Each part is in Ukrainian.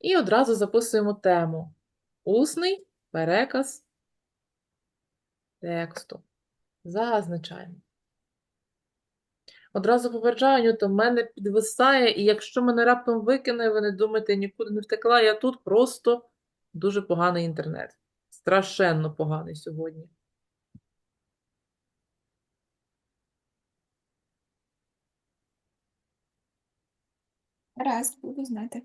І одразу записуємо тему. Усний переказ тексту. Зазначаємо. Одразу попереджаю, Ньютон, в мене підвисає, і якщо мене раптом викине, ви не думайте, нікуди не втекла, я тут просто дуже поганий інтернет. Страшенно поганий сьогодні. Раз, буду знати.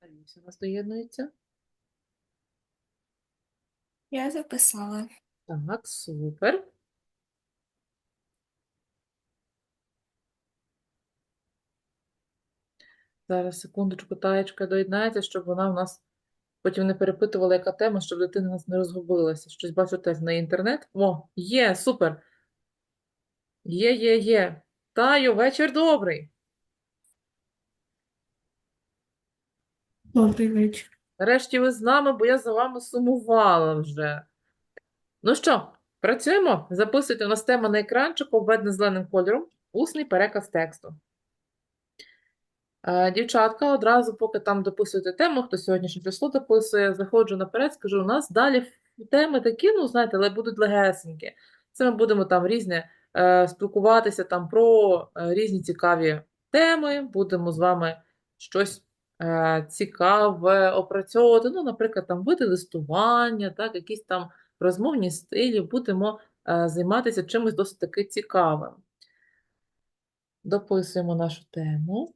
Аліса у нас доєднується. Я записала. Так, супер. Зараз, секундочку, таєчка доєднається, щоб вона в нас потім не перепитувала, яка тема, щоб дитина у нас не розгубилася. Щось бачу теж на інтернет. О, є, супер. Є, є, є. Таю, вечір добрий. Добрий вечір. Нарешті ви з нами, бо я за вами сумувала вже. Ну що, працюємо? Записуйте у нас тема на екранчику, обведена зеленим кольором. Усний переказ тексту. Е, Дівчатка, одразу, поки там дописуєте тему, хто сьогоднішнє число дописує, заходжу наперед, скажу, у нас далі теми такі, ну, знаєте, але будуть легесенькі. Це ми будемо там різне е, спілкуватися там про е, різні цікаві теми, будемо з вами щось цікаве опрацьовувати. Ну, наприклад, там види листування, так, якісь там розмовні стилі, будемо е, займатися чимось досить таки цікавим. Дописуємо нашу тему.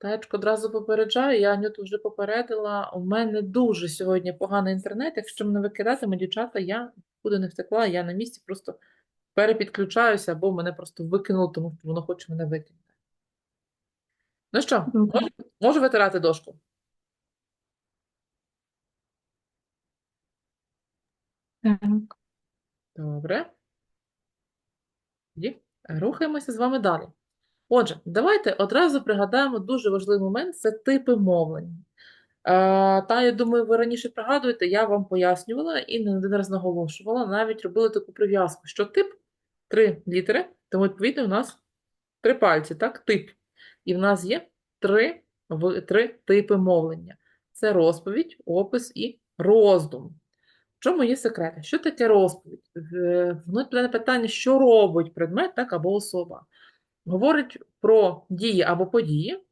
Таєчко одразу попереджаю, я Анюту вже попередила. У мене дуже сьогодні поганий інтернет. Якщо мене викидатиме, дівчата, я куди не втекла, я на місці просто перепідключаюся, або мене просто викинуло, тому що воно хоче мене викинути. Ну що, можу, можу витирати дошку? Так. Добре. Тоді рухаємося з вами далі. Отже, давайте одразу пригадаємо дуже важливий момент це типи мовлення. Та, я думаю, ви раніше пригадуєте, я вам пояснювала і не один раз наголошувала, навіть робили таку прив'язку, що тип три літери, тому відповідно у нас три пальці, так? Тип. І в нас є три, три типи мовлення: це розповідь, опис і роздум. В чому є секрети? Що таке розповідь? Воно питання, що робить предмет, так, або особа. Говорить про дії або події,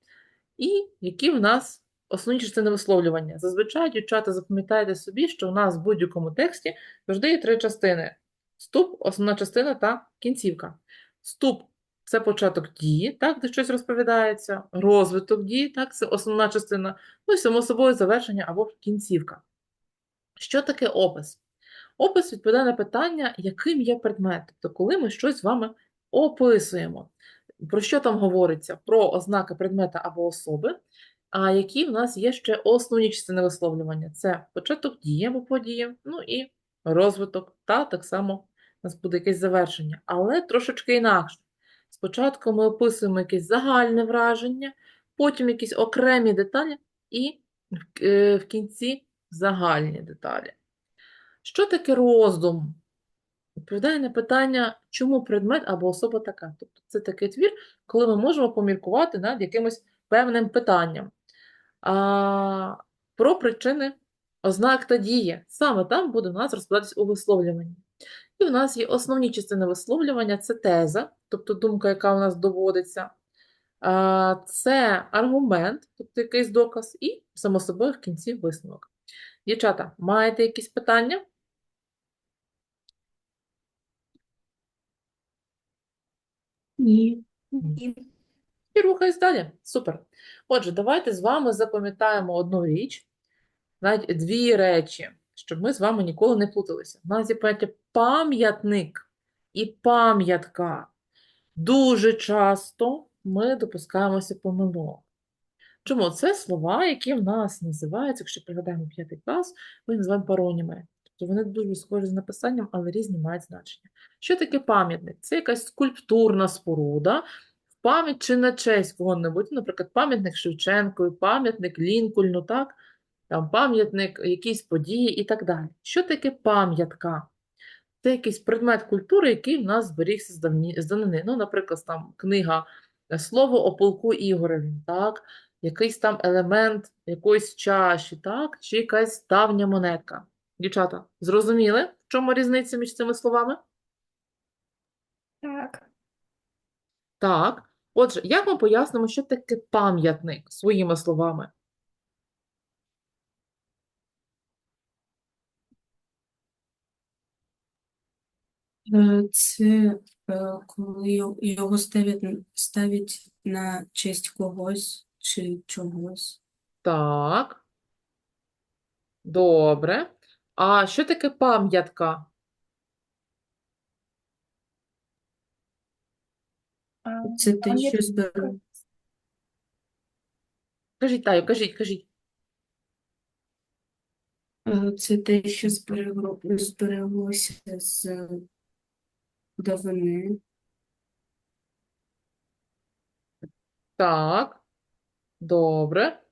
і які в нас основні частини висловлювання. Зазвичай, дівчата, запам'ятайте собі, що в нас в будь-якому тексті завжди є три частини: вступ, основна частина та кінцівка. Вступ це початок дії, так, де щось розповідається, розвиток дії, так, це основна частина, ну і само собою завершення або кінцівка. Що таке опис? Опис відповідає на питання, яким є предмет, тобто коли ми щось з вами описуємо. Про що там говориться? Про ознаки предмета або особи, а які в нас є ще основні частини висловлювання. Це початок дії або події, ну і розвиток, та так само у нас буде якесь завершення, але трошечки інакше. Спочатку ми описуємо якесь загальне враження, потім якісь окремі деталі, і в, е, кінці загальні деталі. Що таке роздум? Відповідає на питання, чому предмет або особа така. Тобто це такий твір, коли ми можемо поміркувати над якимось певним питанням. А, про причини ознак та дії. Саме там буде у нас розкладатись у висловлюванні. І в нас є основні частини висловлювання це теза, тобто думка, яка у нас доводиться. Це аргумент, тобто якийсь доказ, і, само собою, в кінці висновок. Дівчата, маєте якісь питання? Ні. Ні. І рухаюсь далі. Супер. Отже, давайте з вами запам'ятаємо одну річ. навіть дві речі, щоб ми з вами ніколи не плуталися. У нас є поняття пам'ятник і пам'ятка. Дуже часто ми допускаємося помилок. Чому? Це слова, які в нас називаються, якщо пригадаємо п'ятий клас, ми називаємо пароніми. Тобто вони дуже схожі з написанням, але різні мають значення. Що таке пам'ятник? Це якась скульптурна споруда, в пам'ять чи на честь кого-небудь. Наприклад, пам'ятник Шевченкові, пам'ятник Лінкольну, так? Там пам'ятник якійсь події і так далі. Що таке пам'ятка? Це якийсь предмет культури, який в нас зберігся з давні- з давнини. Ну, наприклад, там книга е, Слово о полку Ігореві, так? Якийсь там елемент якоїсь чаші, так? Чи якась давня монетка. Дівчата, зрозуміли, в чому різниця між цими словами? Так. Так. Отже, як ми пояснимо, що таке пам'ятник своїми словами? Е, Це е, коли його ставлять, ставлять на честь когось чи чогось. Так. Добре. А що таке пам'ятка? Це те, що пам'ятник. Кажіть, Таю, кажіть, кажіть. Це те, що зберегло, збереглося з давини. Так, добре.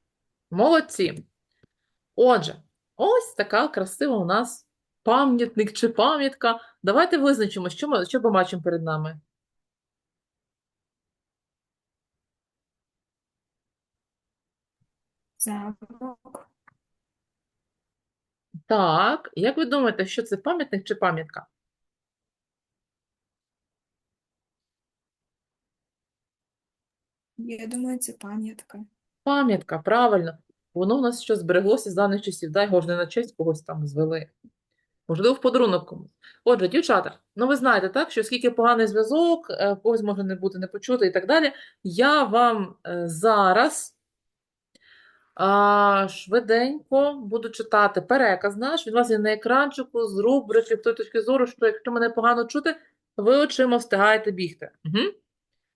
Молодці. Отже, ось така красива у нас пам'ятник чи пам'ятка. Давайте визначимо, що ми, що бачимо перед нами. Замок. Так, як ви думаєте, що це пам'ятник чи пам'ятка? Я думаю, це пам'ятка. Пам'ятка, правильно. Воно у нас що збереглося з давніх часів. Дай його ж не на честь когось там звели. Можливо, в подарунок комусь. Отже, дівчата, ну ви знаєте, так, що оскільки поганий зв'язок, е, когось може не бути не почути і так далі, я вам е, зараз а, швиденько буду читати переказ наш. Він у вас є на екранчику з рубрики в той точки зору, що якщо мене погано чути, ви очима встигаєте бігти. Угу.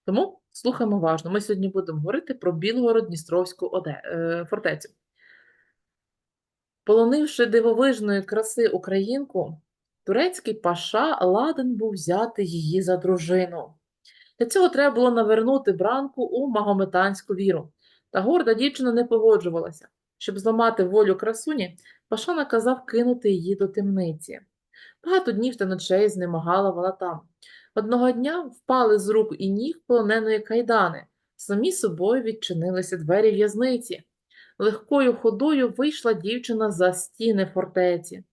Тому слухаємо уважно. Ми сьогодні будемо говорити про Білгород-Дністровську е, фортецю. Полонивши дивовижної краси українку, турецький паша ладен був взяти її за дружину. Для цього треба було навернути бранку у магометанську віру. Та горда дівчина не погоджувалася. Щоб зламати волю красуні, паша наказав кинути її до темниці. Багато днів та ночей знемагала вона там. Одного дня впали з рук і ніг полоненої кайдани. Самі собою відчинилися двері в'язниці. Легкою ходою вийшла дівчина за стіни фортеці.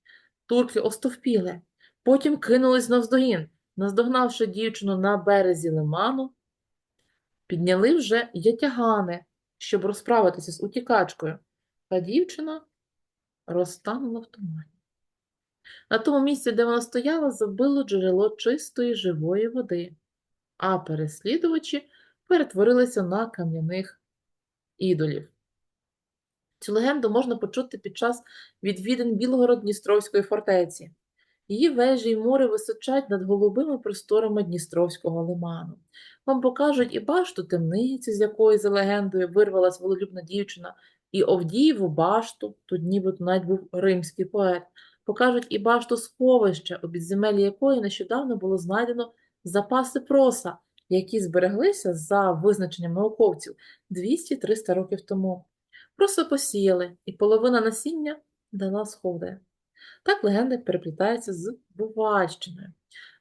Турки остовпіли, потім кинулись навздогін. Наздогнавши дівчину на березі лиману, підняли вже ятягани, щоб розправитися з утікачкою, та дівчина розтанула в тумані. На тому місці, де вона стояла, забило джерело чистої живої води, а переслідувачі перетворилися на кам'яних ідолів. Цю легенду можна почути під час відвідин Білгород-Дністровської фортеці. Її вежі й мури височать над голубими просторами Дністровського лиману. Вам покажуть і башту темниці, з якої за легендою вирвалась волелюбна дівчина, і Овдієву башту, тут нібито навіть був римський поет. Покажуть і башту сховища, у підземелі якої нещодавно було знайдено запаси проса, які збереглися за визначенням науковців 200-300 років тому. Просто посіяли, і половина насіння дала сходи. Так легенда переплітається з Бувальщиною.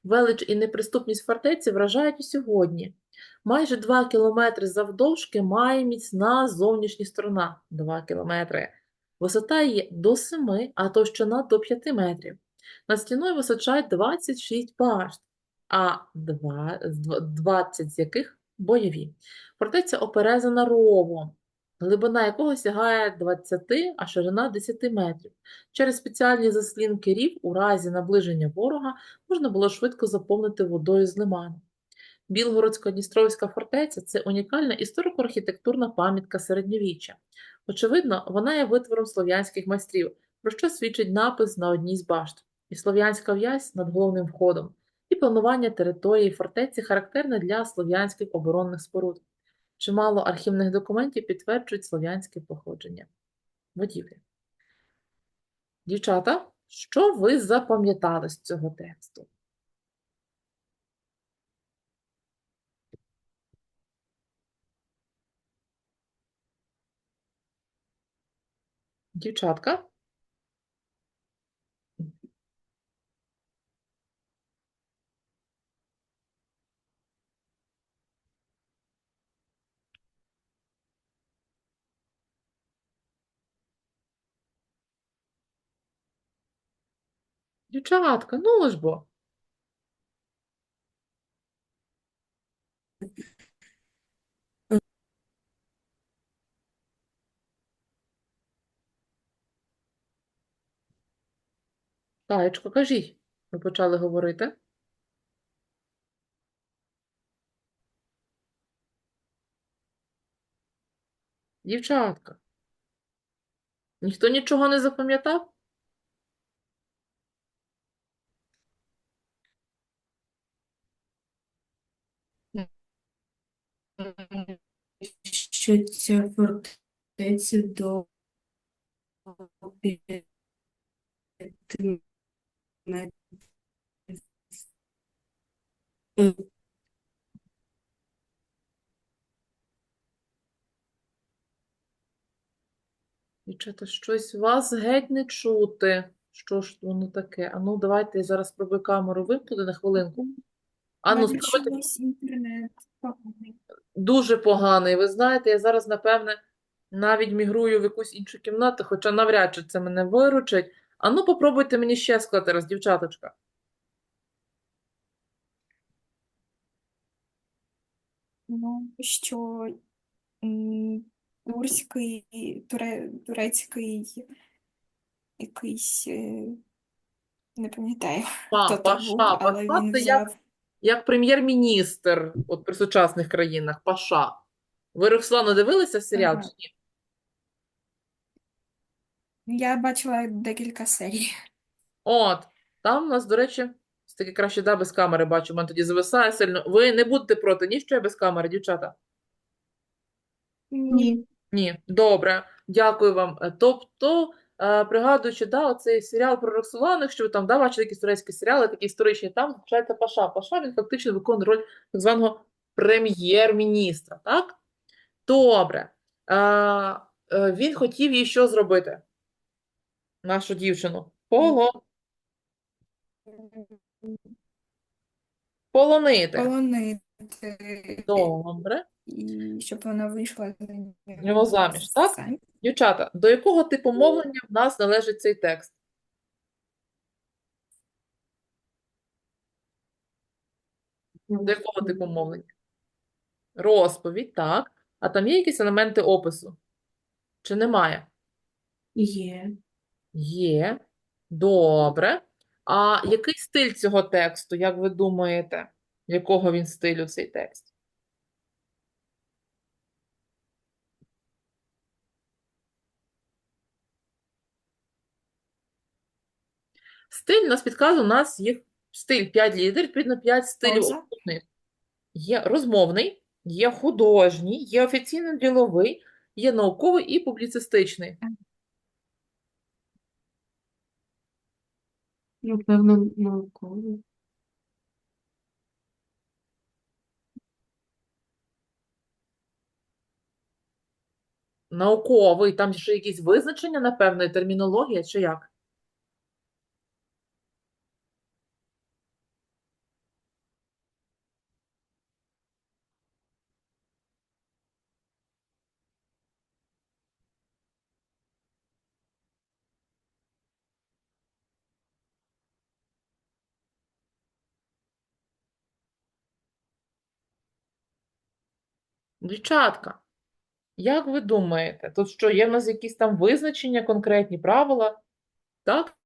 Велич і неприступність фортеці вражають і сьогодні. Майже 2 кілометри завдовжки має міцна зовнішня сторона 2 кілометри. Висота її до 7, а товщина до 5 метрів. Над стіною височають 26 башт, а два- з 20 з яких бойові. Фортеця оперезана ровом, глибина якого сягає 20, а ширина 10 метрів. Через спеціальні заслінки рів у разі наближення ворога можна було швидко заповнити водою з лиману. Білгородсько-Дністровська фортеця – це унікальна історико-архітектурна пам'ятка середньовіччя. Очевидно, вона є витвором слов'янських майстрів, про що свідчить напис на одній з башт. І слов'янська в'язь над головним входом, і планування території фортеці характерне для слов'янських оборонних споруд. Чимало архівних документів підтверджують слов'янське походження будівлі. Дівчата, що ви запам'ятали з цього тексту? Дівчатка? Дівчатка, ну ж бо. Таєчко, кажіть, ми почали говорити. Дівчатка. Ніхто нічого не запам'ятав? Що ця фортеця до Е, Дівчата, щось вас геть не чути. Що ж воно таке? А ну, давайте я зараз спробую камеру вимкнути на хвилинку. А ну, спробуйте. інтернет поганий. Дуже поганий. Ви знаєте, я зараз, напевне, навіть мігрую в якусь іншу кімнату, хоча навряд чи це мене виручить. А ну, попробуйте мені ще сказати раз, дівчаточка. Ну, що м, турський, туре, турецький якийсь, е, не пам'ятаю, Па, хто то Паша, був, але Паша він це як, взяв. як прем'єр-міністр от при сучасних країнах, Паша. Ви, Руслано, дивилися серіал Ага. чи ні? Я бачила декілька серій. От, там у нас, до речі, все-таки краще да, без камери бачу, в мене тоді зависає сильно. Ви не будете проти, ні, що я без камери, дівчата? Ні. Ні, добре, дякую вам. Е, Тобто, е, пригадуючи, да, оцей серіал про Роксоланих, що ви там да, бачили якісь турецькі серіали, такі історичні, там включається Паша. Паша, він фактично виконує роль так званого прем'єр-міністра, так? Добре. Е, е, він хотів їй що зробити? Нашу дівчину. Поло... Полонити. Полонити. Добре. І щоб вона вийшла за нього заміж, так? Дівчата, до якого типу мовлення в нас належить цей текст? До якого типу мовлення? Розповідь, так. А там є якісь елементи опису? Чи немає? Є. Є. Добре. А який стиль цього тексту, як ви думаєте? Якого він стилю цей текст? Стиль нас підказує, у нас їх стиль 5 лідер, відповідно 5 стилів основних. Є розмовний, є художній, є офіційно-діловий, є науковий і публіцистичний. Напевно, науковий. Науковий, там ще якісь визначення, напевно, і термінологія, чи як? Дівчатка, як ви думаєте, тут що, є в нас якісь там визначення, конкретні правила? Так?